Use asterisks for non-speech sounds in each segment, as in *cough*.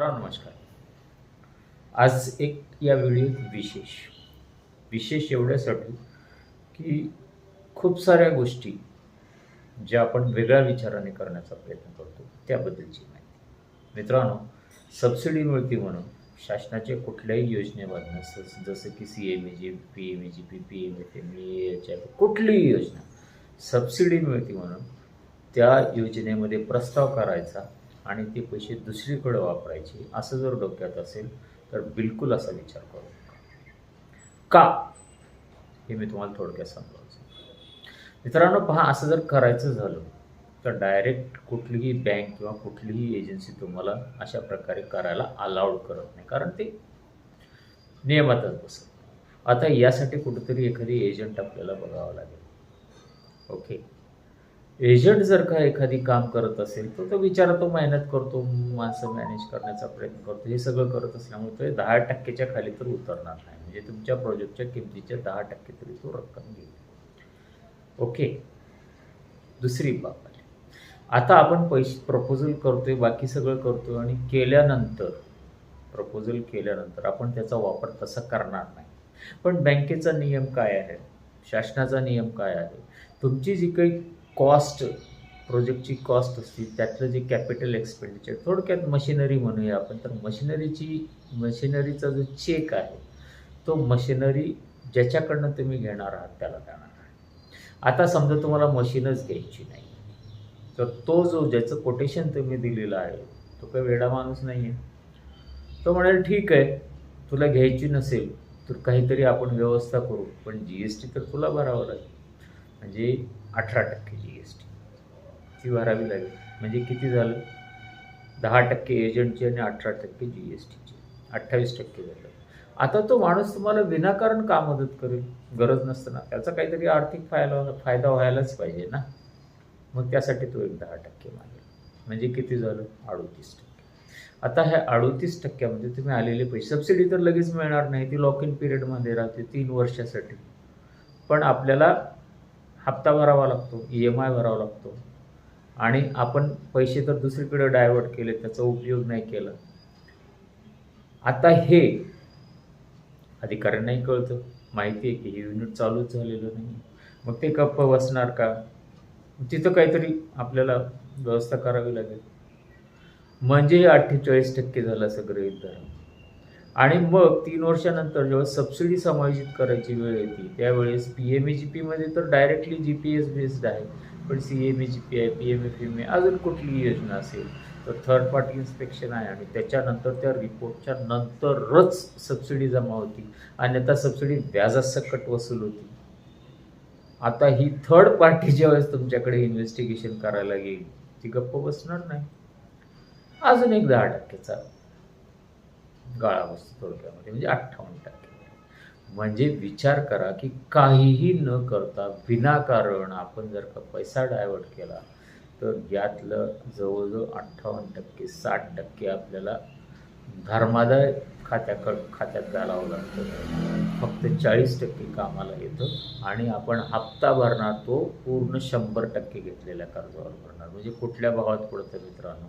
नमस्कार. आज एक या व्हिडिओत विशेष. विशेष एवढ्यासाठी की खूप साऱ्या गोष्टी ज्या आपण वेगळ्या विचाराने करण्याचा प्रयत्न करतो त्याबद्दलची माहिती. मित्रांनो सबसिडी मिळते म्हणून शासनाच्या कुठल्याही योजनेमधनं जसं की C M A G P M A G P P M F M H F कुठलीही योजना सबसिडी मिळते म्हणून त्या योजनेमध्ये प्रस्ताव करायचा आणि ते पैसे दुसरीकडे वापरायचे असं जर डोक्यात असेल तर बिलकुल असा विचार करू का? हे मी तुम्हाला थोडक्यात सांगायचं मित्रांनो पहा असं जर करायचं झालं तर डायरेक्ट कुठलीही बँक किंवा कुठलीही एजन्सी तुम्हाला अशा प्रकारे करायला अलाउड करत नाही. कारण ते नियमातच बसत आता यासाठी कुठेतरी एखादी एजंट आपल्याला बघावं लागेल. ओके एजंट जर का एखादी काम करत असेल तर तो विचारतो तो मेहनत करतो माणसं मॅनेज करण्याचा प्रयत्न करतो. हे सगळं करत असल्यामुळे तो दहा टक्केच्या खाली तर उतरणार नाही. म्हणजे तुमच्या प्रोजेक्टच्या किमतीच्या दहा टक्के तरी तो रक्कम घेईल. ओके दुसरी बाब. आली आता आपण पैसे प्रपोजल करतोय बाकी सगळं करतोय आणि केल्यानंतर प्रपोजल केल्यानंतर आपण त्याचा वापर तसा करणार नाही. पण बँकेचा नियम काय आहे? शासनाचा नियम काय आहे? तुमची जी काही कॉस्ट प्रोजेक्टची कॉस्ट असते त्यातलं जे कॅपिटल एक्सपेंडिचर थोडक्यात मशिनरी म्हणूया आपण. तर मशिनरीची मशिनरीचा जो चेक आहे तो मशिनरी ज्याच्याकडनं तुम्ही घेणार आहात त्याला देणार आहे आता समजा तुम्हाला मशीनच घ्यायची नाही तर तो जो ज्याचं कोटेशन तुम्ही दिलेलं आहे तो काही वेडा माणूस नाही आहे तो म्हणाल ठीक आहे तुला घ्यायची नसेल तर काहीतरी आपण व्यवस्था करू पण जी एस टी तर तुला भरावं लागेल. म्हणजे अठरा टक्के जी एस टी ती भरावी लागेल. म्हणजे किती झालं? दहा टक्के एजंटची आणि अठरा टक्के जी एस टीची अठ्ठावीस टक्के झालं. आता तो माणूस तुम्हाला विनाकारण का मदत करेल? गरज नसताना त्याचा काहीतरी आर्थिक फायदा फायदा व्हायलाच पाहिजे ना. मग त्यासाठी तो एक दहा टक्के मागेल. म्हणजे किती झालं? अडोतीस टक्के. आता ह्या अडोतीस टक्क्यामध्ये तुम्ही आलेले पैसे सबसिडी तर लगेच मिळणार नाही. ती लॉक इन पिरियडमध्ये राहते तीन वर्षासाठी. पण आपल्याला हप्ता भरावा लागतो ई एम आय भरावा लागतो. आणि आपण पैसे तर दुसरीकडे डायव्हर्ट केले त्याचा उपयोग नाही केला. आता हे अधिकाऱ्यांनाही कळतं. माहिती आहे की हे युनिट चालूच झालेलं नाही मग ते गप्प बसणार का? तिथं काहीतरी आपल्याला व्यवस्था करावी लागेल. म्हणजे अठ्ठेचाळीस टक्के झालं सगळं धरा आणि मग तीन वर्षानंतर जेव्हा सबसिडी समायोजित करायची वेळ येते त्यावेळेस पी एम ए जी पीमध्ये तर directly G P S based आहे. पण C M A G P आहे P M F M A अजून कुठलीही योजना असेल तर थर्ड पार्टी इन्स्पेक्शन आहे आणि त्याच्यानंतर त्या रिपोर्टच्या नंतरच सबसिडी जमा होती. आणि आता सबसिडी व्याजासकट वसूल होती. आता ही थर्ड पार्टी *laughs* ज्यावेळेस तुमच्याकडे इन्व्हेस्टिगेशन करायला येईल ती गप्प बसणार नाही. अजून एक दहा टक्केचा गाळा बसतो थोडक्यामध्ये म्हणजे अठ्ठावन्न टक्के. म्हणजे विचार करा की काहीही न करता विनाकारण आपण जर का पैसा डायव्हर्ट केला तर यातलं जवळजवळ अठ्ठावन्न टक्के साठ टक्के आपल्याला धर्मादाय खात्याकड खात्यात घालावं लागतं. फक्त चाळीस टक्के कामाला येतं आणि आपण हप्ता भरणार तो पूर्ण शंभर टक्के घेतलेल्या कर्जावर भरणार. म्हणजे कुठल्या भावात पडतं मित्रांनो?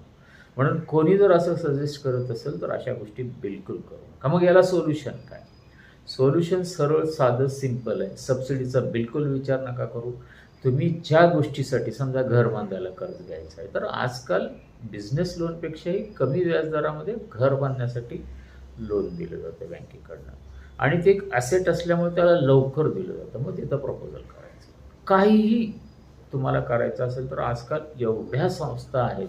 म्हणून कोणी जर असं सजेस्ट करत असेल तर अशा गोष्टी बिलकुल करू नका. मग याला सोल्युशन काय? सोल्युशन सरळ साधं सिंपल आहे. सबसिडीचा बिलकुल विचार नका करू. तुम्ही ज्या गोष्टीसाठी समजा घर बांधायला कर्ज घ्यायचं आहे तर आजकाल बिझनेस लोनपेक्षाही कमी व्याजदरामध्ये घर बांधण्यासाठी लोन दिलं जातं बँकेकडनं. आणि ते एक ॲसेट असल्यामुळे त्याला लवकर दिलं जातं. मग तिथं प्रपोजल करायचं. काहीही तुम्हाला करायचं असेल तर आजकाल एवढ्या संस्था आहेत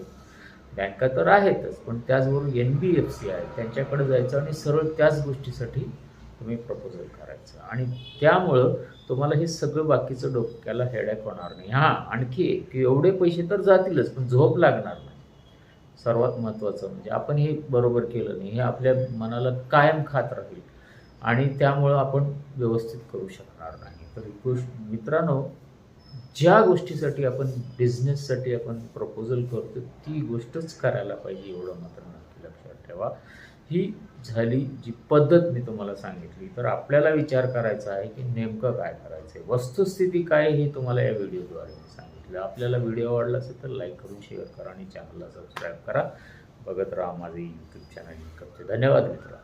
बँका तर आहेतच पण त्याचबरोबर एन बी एफ सी आहे. त्यांच्याकडे जायचं आणि सरळ त्याच गोष्टीसाठी तुम्ही प्रपोजल करायचं. आणि त्यामुळं तुम्हाला हे सगळं बाकीचं डोक्याला हेडॅक होणार नाही. हां आणखी एक की एवढे पैसे तर जातीलच पण झोप लागणार नाही. सर्वात महत्त्वाचं म्हणजे आपण हे बरोबर केलं नाही. हे आपल्या मनाला कायम खात राहील. आणि त्यामुळं आपण व्यवस्थित करू शकणार नाही. तर गोष्ट मित्रांनो ज्या गोष्टीसाठी आपण बिझनेससाठी आपण प्रपोजल करतो ती गोष्टच करायला पाहिजे एवढं मात्र नक्की लक्षात ठेवा. ही झाली जी पद्धत मी तुम्हाला सांगितली तर आपल्याला विचार करायचा आहे की नेमकं काय करायचं आहे वस्तुस्थिती काय हे तुम्हाला या व्हिडिओद्वारे मी सांगितलं. आपल्याला व्हिडिओ आवडला असेल तर लाईक करून शेअर करा आणि चॅनलला सबस्क्राईब करा. बघत राहा माझे यूट्यूब चॅनल इन्कमचे धन्यवाद मित्र